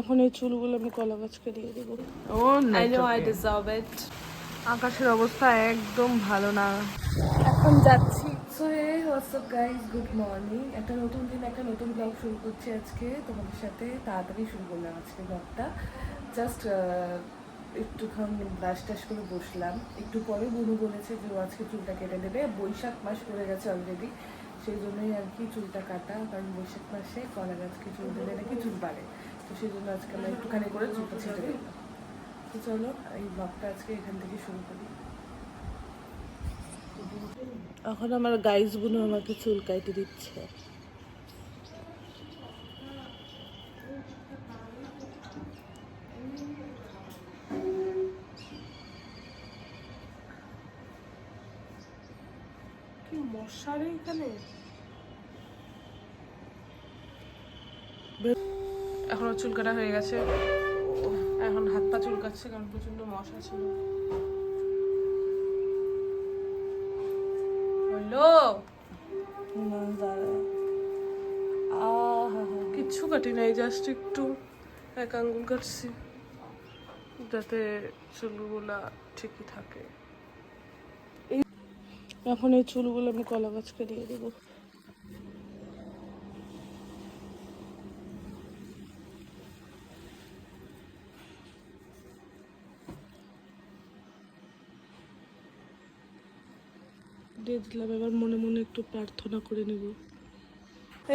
এখন এই চুলগুলো আমি কলা গাছকে দিয়ে দেবো। ও I know I deserve it. আকাশের অবস্থা একদম ভালো না। এখন যাচ্ছি। So hey what's up guys good morning একটা নতুন দিন একটা নতুন ব্লগ শুরু করছি আজকে। তোমাদের সাথে তাড়াতাড়ি শুরু করলাম আজকে ব্লগটা জাস্ট একটুখানি ব্রাশ টাশ করে বসলাম। একটু পরে বুনু বলেছে যে ও আজকে চুলটা কেটে দেবে। বৈশাখ মাস পড়ে গেছে অলরেডি সেই জন্যই আর কি চুলটা কাটা। কারণ বৈশাখ মাসে কলা গাছকে চুল দিলে নাকি চুল বাড়ে তো সেই জন্য আজকে আমরা একটুখানি করে চুলটা ছেটে দিলাম তো চলো এই ব্লগটা আজকে এখান থেকে শুরু করি। এখন আমার গাইজ বোনও আমাকে চুল কাইতে দিচ্ছে। কি মশারে এখানে? এখনও চুল কাটা হয়ে গেছে। এখন হাত পা চুলকাচ্ছে কারণ প্রচণ্ড মশা ছিল হলো কিচ্ছু কাটি নাই জাস্ট একটু এক আঙ্গুল কাটছি, যাতে চুলগুলা ঠিকই থাকে। এখন এই চুলগুলো আমি কলা গাছকে দিয়ে দেবো। দিয়ে দিলাম এবার মনে মনে একটু প্রার্থনা করে নেব।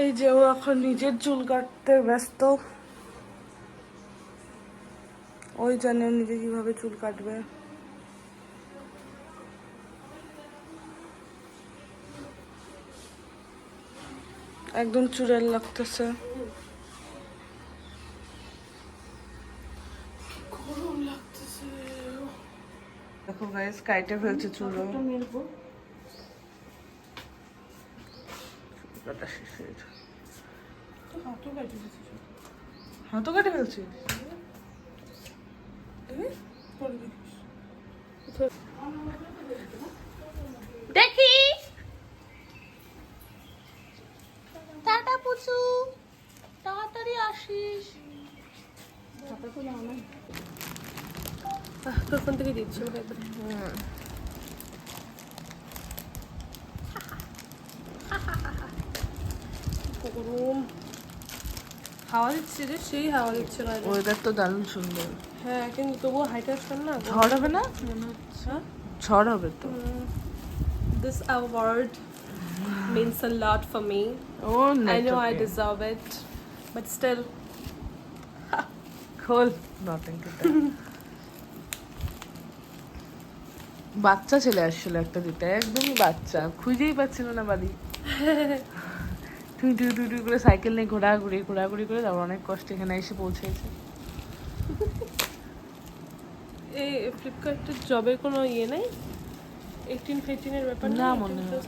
এই যে ও এখন নিজের চুল কাটতে ব্যস্ত। ওই জানে নিজে কীভাবে চুল কাটবে। একদম চুড়েল লাগতেছে। দেখো গাইস কাইটে ফেলছে চুলও। কাটা শেষ হয়ে গেছে। হাতও কাটে ফেলছি দেখি টাটা পুচু তাড়াতাড়ি আসিস তোর ফোন থেকে দিচ্ছি ওটা একবার। গরম। হাওয়া দিচ্ছে রে সেই হাওয়া দিচ্ছে ওয়েদার তো দারুণ সুন্দর। হ্যাঁ কিন্তু তবুও ফ্যান না? ঝড় হবে না? মনে হচ্ছে ঝড় হবে তো। This award means a lot for me. O I know I deserve it, but still, nothing to বাচ্চা ছেলে আসছিল একটা দিতে একদমই বাচ্চা। খুঁজেই পাচ্ছিল না বাড়ি। টুই টুই টুই টুই করে সাইকেল নিয়ে ঘোরাঘুরি ঘোরাঘুরি করে তারপর অনেক কষ্টে এখানে এসে পৌঁছেছে। এই ফ্লিপকার্টের জবের কোনো ইয়ে নেই? এইটিন ফিফটিনের ব্যাপার না? মনে হয়।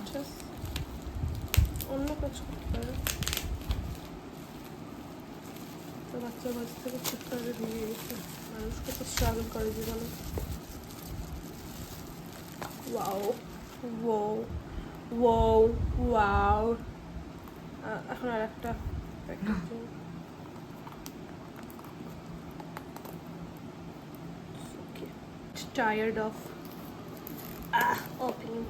অন্য কাজ করতে পারে। তো বাচ্চা বাচ্চা থেকে ফ্লিপকার্টে দিয়ে গেছে। মানুষ কত স্ট্রাগল করে জীবনে। Wow wow wow wow এখন আর একটা packaging। Okay. Tired of ah, opening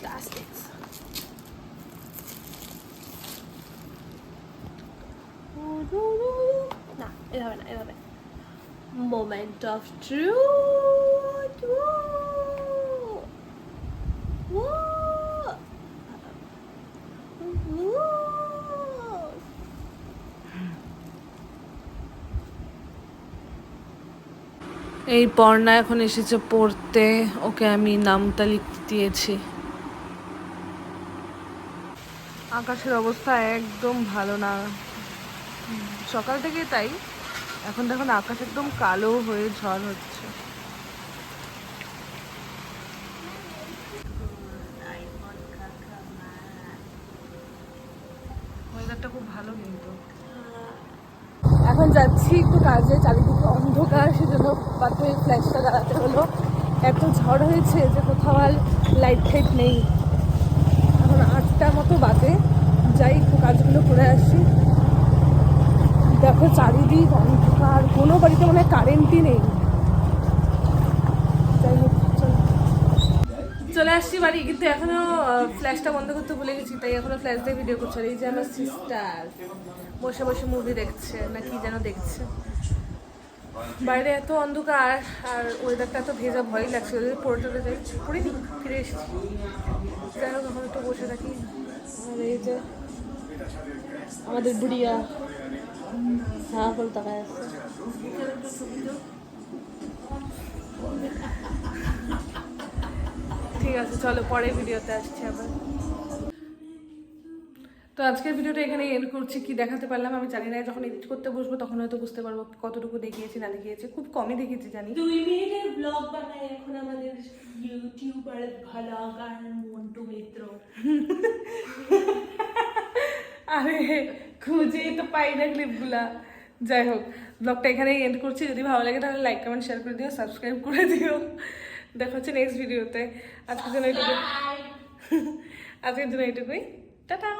plastics. না এভাবে না এভাবে মোমেন্ট অফ ট্রুথ এই পর্ণা এখন এসেছে পড়তে। ওকে আমি নামটা লিখতে দিয়েছি। আকাশের অবস্থা একদম ভালো না। সকাল থেকে তাই। এখন দেখুন আকাশ একদম কালো হয়ে ঝড় হচ্ছে ওয়েদারটা খুব ভালো কিন্তু এখন যাচ্ছি একটু কাজে, চারিদিকে অন্ধকার, সেজন্য বাধ্য ফ্ল্যাশটা দাঁড়াতে হলো। এত ঝড় হয়েছে যে কোথাও আর লাইট ফাইট নেই। এখন আটটা মতো বাজে। যাই একটু কাজগুলো করে আসি। দেখো চারিদিক অন্ধকার। কোনো বাড়িতে মানে কারেন্টই নেই। চলে। আসছি বাড়ি, কিন্তু এখনও ফ্ল্যাশটা বন্ধ করতে ভুলে গেছি, তাই এখনও ফ্ল্যাশ দিয়ে ভিডিও করছে এই যে আমার সিস্টার বসে বসে মুভি দেখছে, না কি যেন দেখছে। বাইরে এত অন্ধকার, আর ওয়েদারটা এত ভেজা ভয় লাগছে, ওদের পড়ে যাই পড়িনি ফিরে এসেছি। যাই হোক, এখন একটু বসে থাকি। আর এই যে আমাদের বুড়িয়া হ্যাঁ করে তাকায় আসছে ঠিক আছে, চলো পরের ভিডিওতে আসছি আবার। তো আজকের ভিডিওটা এখানে এন্ড করছি। কি দেখাতে পারলাম আমি জানি না যখন এডিট করতে বসবো তখন হয়তো বুঝতে পারব কতটুকু দেখিয়েছি না দেখিয়েছি। খুব কমই দেখিয়েছি জানি। দুই মিনিটের ব্লগ বানাই এখন আমাদের ইউটিউবার ভালাগার মন্টু মিত্র। আরে খুঁজেই তো পাই না ক্লিপগুলা যাই হোক ব্লগটা এখানেই এন্ড করছি। যদি ভালো লাগে তাহলে লাইক কমেন্ট শেয়ার করে দিও সাবস্ক্রাইব করে দিও। দেখা হচ্ছে নেক্সট ভিডিওতে আজকের জন্য এইটুকু আজকের জন্য এইটুকুই। টাটা!